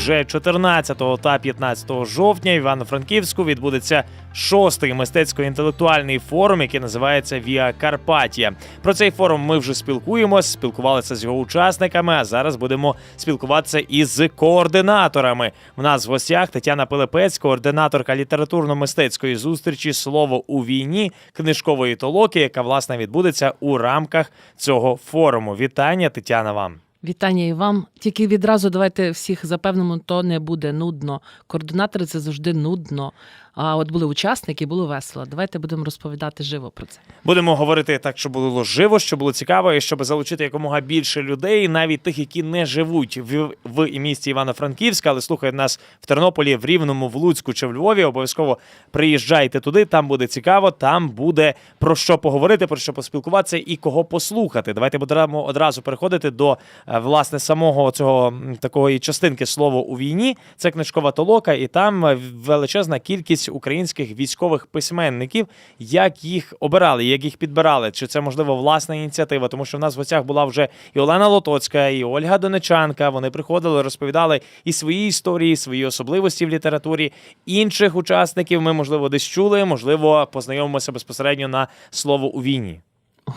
вже 14 та 15 жовтня в Івано-Франківську відбудеться шостий мистецько-інтелектуальний форум, який називається Віа Карпатія. Про цей форум ми вже спілкуємось, спілкувалися з його учасниками. А зараз будемо спілкуватися із координаторами. У нас в гостях Тетяна Пилипець, координаторка літературно-мистецької зустрічі Слово у війні книжкової толоки, яка власне відбудеться у рамках цього форуму. Вітання, Тетяна, вам. Вітання і вам. Тільки відразу давайте всіх запевнимо, то не буде нудно. Координатори це завжди нудно. А от були учасники, було весело. Давайте будемо розповідати живо про це. Будемо говорити так, щоб було живо, щоб було цікаво, і щоб залучити якомога більше людей, навіть тих, які не живуть в, в місті Івано-Франківська, але слухають нас в Тернополі, в Рівному, в Луцьку чи в Львові. Обов'язково приїжджайте туди. Там буде цікаво, там буде про що поговорити, про що поспілкуватися і кого послухати. Давайте будемо одразу переходити до е, власне самого цього такої частинки слово у війні. Це книжкова толока, і там е, величезна кількість українських військових письменників. Як їх обирали, як їх підбирали? Чи це можливо власна ініціатива? Тому що в нас в гостях була вже і Олена Лотоцька, і Ольга Донечанка. Вони приходили, розповідали і свої історії, і свої особливості в літературі. Інших учасників ми можливо десь чули, можливо, познайомимося безпосередньо на слово у війні. Ой.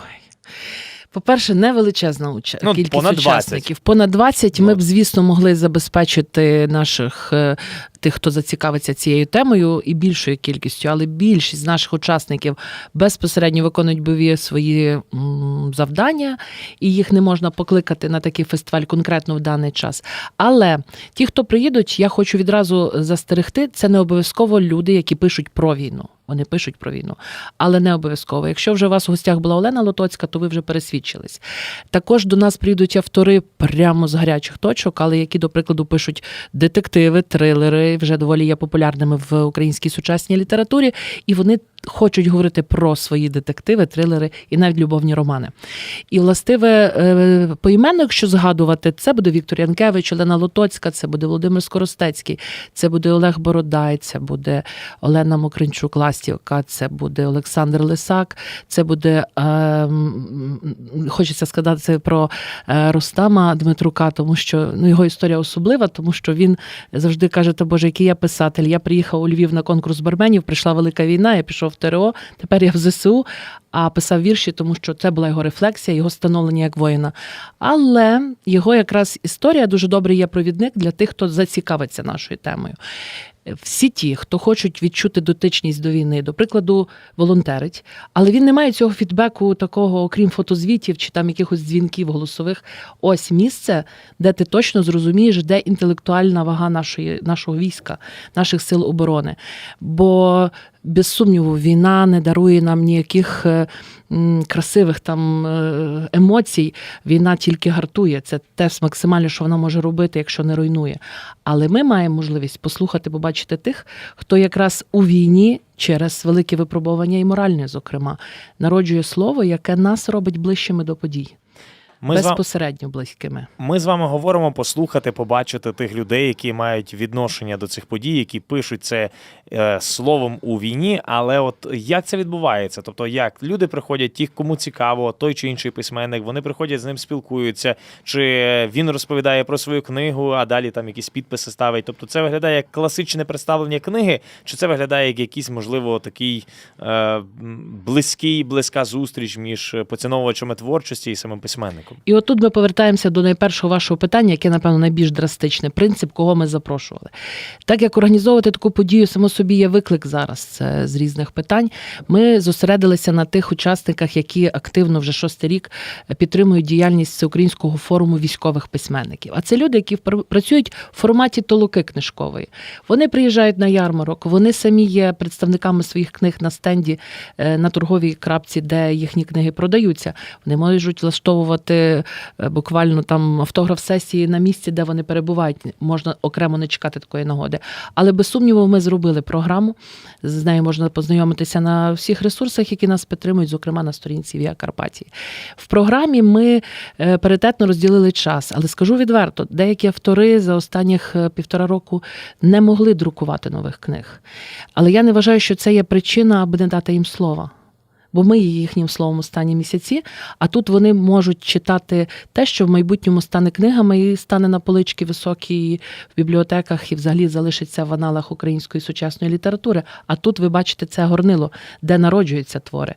По-перше, невеличезна уча... Ну, кількість понад 20. Понад 20 ми Ну. б, звісно, могли забезпечити наших е, тих, хто зацікавиться цією темою, і більшою кількістю, але більшість з наших учасників безпосередньо виконують бойові свої завдання, і їх не можна покликати на такий фестиваль конкретно в даний час. Але ті, хто приїдуть, я хочу відразу застерегти, це не обов'язково люди, які пишуть про війну. Вони пишуть про війну, але не обов'язково. Якщо вже у вас у гостях була Олена Лотоцька, то ви вже пересвідчились. Також до нас прийдуть автори прямо з гарячих точок, але які, до прикладу, пишуть детективи, трилери, вже доволі є популярними в українській сучасній літературі, і вони хочуть говорити про свої детективи, трилери і навіть любовні романи. І властиве е, поіменно, якщо згадувати, це буде Віктор Янкевич, Олена Лотоцька, це буде Володимир Скоростецький, це буде Олег Бородай, це буде Олена Мокринчук Ластівка, це буде Олександр Лисак, це буде е, хочеться сказати про е, Рустама Дмитрука, тому що ну, його історія особлива, тому що він завжди каже: Та Боже, який я писатель. Я приїхав у Львів на конкурс барменів, прийшла велика війна, я пішов в ТРО, тепер я в ЗСУ, а писав вірші, тому що це була його рефлексія, його становлення як воїна. Але його якраз історія дуже добрий є провідник для тих, хто зацікавиться нашою темою. Всі ті, хто хочуть відчути дотичність до війни, до прикладу, волонтерить, але він не має цього фідбеку такого, окрім фотозвітів чи там якихось дзвінків голосових. Ось місце, де ти точно зрозумієш, де інтелектуальна вага нашої, нашого війська, наших сил оборони. Бо без сумніву, війна не дарує нам ніяких е, красивих там е, емоцій. Війна тільки гартує. Це те максимально, що вона може робити, якщо не руйнує. Але ми маємо можливість послухати, побачити тих, хто якраз у війні через велике випробування і моральне, зокрема, народжує слово, яке нас робить ближчими до подій, Ми безпосередньо близькими. ми з вами говоримо послухати, побачити тих людей, які мають відношення до цих подій, які пишуть це е, словом у війні. Але от як це відбувається? Тобто, як люди приходять, ті, кому цікаво, той чи інший письменник, вони приходять з ним спілкуються, чи він розповідає про свою книгу, а далі там якісь підписи ставить. Тобто, це виглядає як класичне представлення книги, чи це виглядає як якийсь, можливо, такий е, близький, близька зустріч між поціновувачами творчості і самим письменником? І отут ми повертаємося до найпершого вашого питання, яке, напевно, найбільш драстичне принцип, кого ми запрошували. Так як організовувати таку подію, само собі є виклик зараз це з різних питань. Ми зосередилися на тих учасниках, які активно вже шостий рік підтримують діяльність Всеукраїнського форуму військових письменників. А це люди, які пр- працюють в форматі толоки книжкової. Вони приїжджають на ярмарок, вони самі є представниками своїх книг на стенді е, на торговій крапці, де їхні книги продаються. Вони можуть влаштовувати е, буквально там автограф-сесії на місці, де вони перебувають. Можна окремо не чекати такої нагоди. Але без сумніву, ми зробили програму. З нею можна познайомитися на всіх ресурсах, які нас підтримують, зокрема на сторінці Віа Карпатії. В програмі ми е, паритетно розділили час, але скажу відверто, деякі автори за останніх е, півтора року не могли друкувати нових книг. Але я не вважаю, що це є причина, аби не дати їм слова. Бо ми є їхнім словом останні місяці. А тут вони можуть читати те, що в майбутньому стане книгами і стане на полички високі в бібліотеках і взагалі залишиться в аналах української сучасної літератури. А тут ви бачите це горнило, де народжуються твори.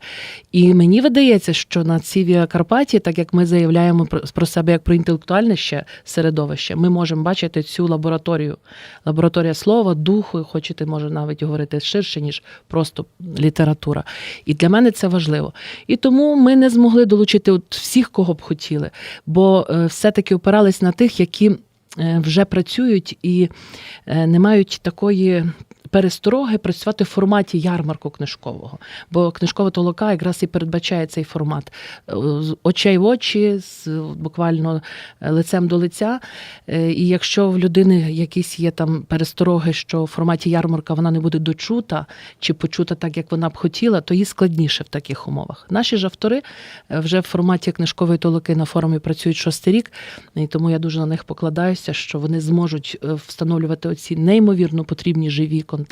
І мені видається, що на цій Віакарпаті, так як ми заявляємо про себе як про інтелектуальне ще середовище, ми можемо бачити цю лабораторію. Лабораторія слова, духу, хочете, може навіть говорити ширше, ніж просто література. І для мене це важливо. І тому ми не змогли долучити от всіх, кого б хотіли, бо е, все-таки опирались на тих, які е, вже працюють і е, не мають такої. Перестороги працювати в форматі ярмарку книжкового, бо книжкова толока якраз і передбачає цей формат Е, очей в очі, з буквально е, лицем до лиця. Е, І якщо в людини якісь є там перестороги, що в форматі ярмарка вона не буде дочута чи почута так, як вона б хотіла, то їй складніше в таких умовах. Наші ж автори вже в форматі книжкової толоки на форумі працюють шостий рік, і тому я дуже на них покладаюся, що вони зможуть встановлювати оці неймовірно потрібні живі контакти.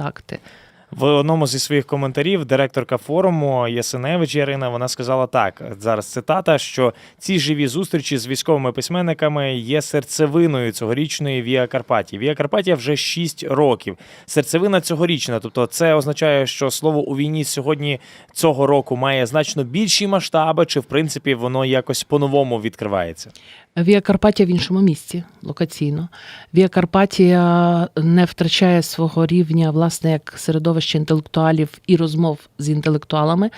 В одному зі своїх коментарів директорка форуму Ясеневич Ярина вона сказала так: зараз цитата: що ці живі зустрічі з військовими письменниками є серцевиною цьогорічної Віа Карпатії. Віа Карпатія вже 6 років. Серцевина цьогорічна. Тобто, це означає, що слово у війні сьогодні цього року має значно більші масштаби, чи в принципі воно якось по-новому відкривається. Вія Карпатія в іншому місці локаційно. Вія Карпатія не втрачає свого рівня, власне, як середовище інтелектуалів і розмов з інтелектуалами,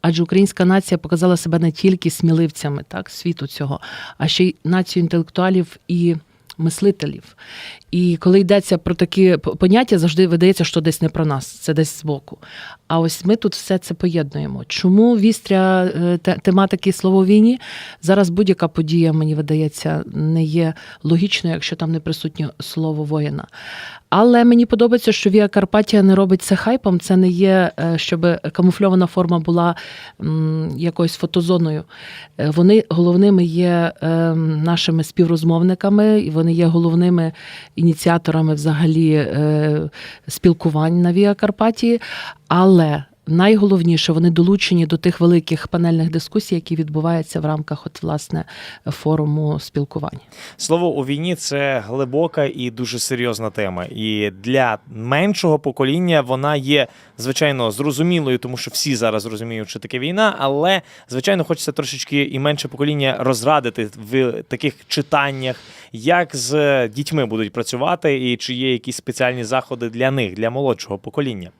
адже українська нація показала себе не тільки сміливцями так, світу цього, а ще й націю інтелектуалів і мислителів. І коли йдеться про такі поняття, завжди видається, що десь не про нас, це десь збоку. А ось ми тут все це поєднуємо. Чому вістря е, тематики слово війні? Зараз будь-яка подія, мені видається, не є логічною, якщо там не присутнє слово воїна. Але мені подобається, що Віа Карпатія не робить це хайпом. Це не є, е, щоб камуфльована форма була якоюсь фотозоною. Е, Вони головними є е, нашими співрозмовниками, і вони є головними ініціаторами взагалі спілкувань на Віа Карпатії. Але найголовніше вони долучені до тих великих панельних дискусій, які відбуваються в рамках от власне форуму спілкувань. Слово у війні це глибока і дуже серйозна тема. І для меншого покоління вона є звичайно зрозумілою, тому що всі зараз розуміють, що таке війна. Але звичайно, хочеться трошечки і менше покоління розрадити в таких читаннях, як з дітьми будуть працювати, і чи є якісь спеціальні заходи для них, для молодшого покоління.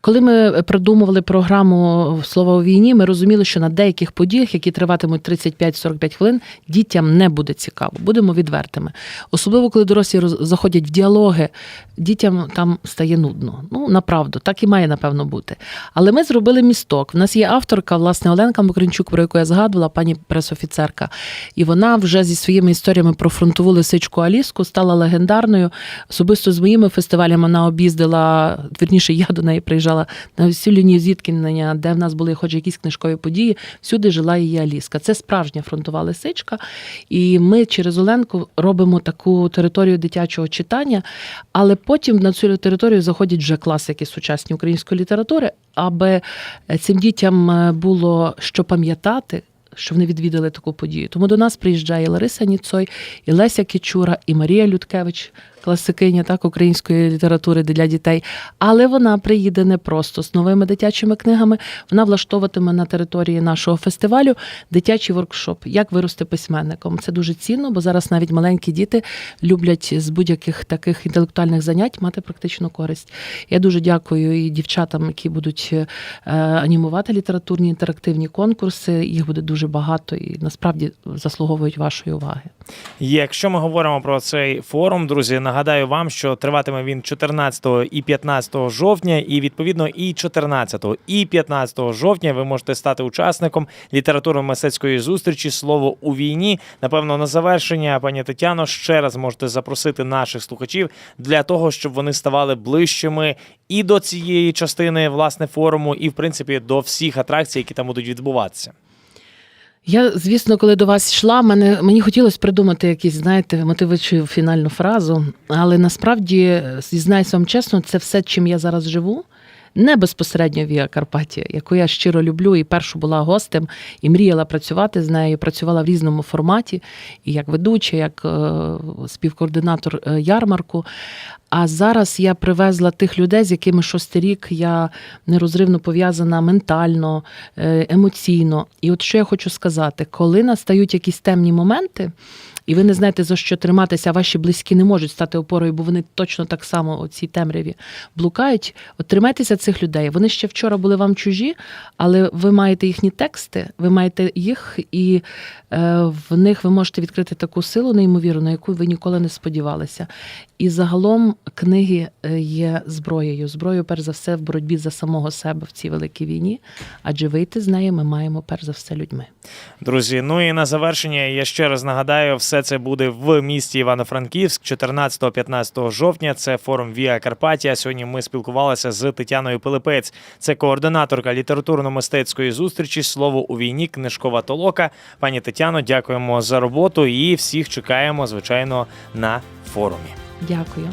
Коли ми придумували програму Слова у війні, ми розуміли, що на деяких подіях, які триватимуть 35-45 хвилин, дітям не буде цікаво. Будемо відвертими. Особливо, коли дорослі заходять в діалоги, дітям там стає нудно. Ну, направду, так і має, напевно, бути. Але ми зробили місток. У нас є авторка, власне, Оленка Мокринчук, про яку я згадувала, пані пресофіцерка. І вона вже зі своїми історіями про фронтову лисичку Аліску стала легендарною. Особисто з моїми фестивалями вона об'їздила, вірніше, я до неї приїжджала на всю лінію зіткнення, де в нас були хоч якісь книжкові події. Всюди жила її Аліска. Це справжня фронтова лисичка. І ми через Оленку робимо таку територію дитячого читання, але потім на цю територію заходять вже класики сучасні української літератури, аби цим дітям е, було що пам'ятати. Що вони відвідали таку подію. Тому до нас приїжджає Лариса Ніцой, і Леся Кічура, і Марія Людкевич, класикиня так, української літератури для дітей. Але вона приїде не просто з новими дитячими книгами. Вона влаштовуватиме на території нашого фестивалю дитячий воркшоп, як вирости письменником. Це дуже цінно, бо зараз навіть маленькі діти люблять з будь-яких таких інтелектуальних занять мати практичну користь. Я дуже дякую і дівчатам, які будуть е, анімувати літературні інтерактивні конкурси. Їх буде дуже багато і насправді заслуговують вашої уваги. Якщо ми говоримо про цей форум, друзі, нагадаю вам, що триватиме він 14 і 15 жовтня, і відповідно і 14 і 15 жовтня ви можете стати учасником літературно-мистецької зустрічі Слово у війні. Напевно, на завершення, пані Тетяно, ще раз можете запросити наших слухачів для того, щоб вони ставали ближчими і до цієї частини власне форуму, і в принципі до всіх атракцій, які там будуть відбуватися. Я, звісно, коли до вас йшла, мене мені хотілося придумати якісь, знаєте, мотивуючу фінальну фразу, але насправді, зізнаюся вам чесно, це все, чим я зараз живу. Не безпосередньо Віа Карпатія, яку я щиро люблю, і першу була гостем, і мріяла працювати з нею. Працювала в різному форматі, і як ведуча, як е, співкоординатор е, ярмарку. А зараз я привезла тих людей, з якими шостий рік я нерозривно пов'язана ментально, е, емоційно. І от що я хочу сказати, коли настають якісь темні моменти, і ви не знаєте за що триматися, ваші близькі не можуть стати опорою, бо вони точно так само у цій темряві блукають. От тримайтеся цих людей. Вони ще вчора були вам чужі, але ви маєте їхні тексти, ви маєте їх, і е, в них ви можете відкрити таку силу неймовірну, на яку ви ніколи не сподівалися. І загалом книги е, є зброєю. Зброєю, перш за все, в боротьбі за самого себе в цій великій війні. Адже вийти з неї ми маємо перш за все людьми. Друзі, ну і на завершення я ще раз нагадаю, все це буде в місті Івано-Франківськ 14-15 жовтня. Це форум Віа Карпатія. Сьогодні ми спілкувалися з Тетяною Пилипець. Це координаторка літературно-мистецької зустрічі Слово у війні, книжкова толока. Пані Тетяно, дякуємо за роботу і всіх чекаємо, звичайно, на форумі. Дякую.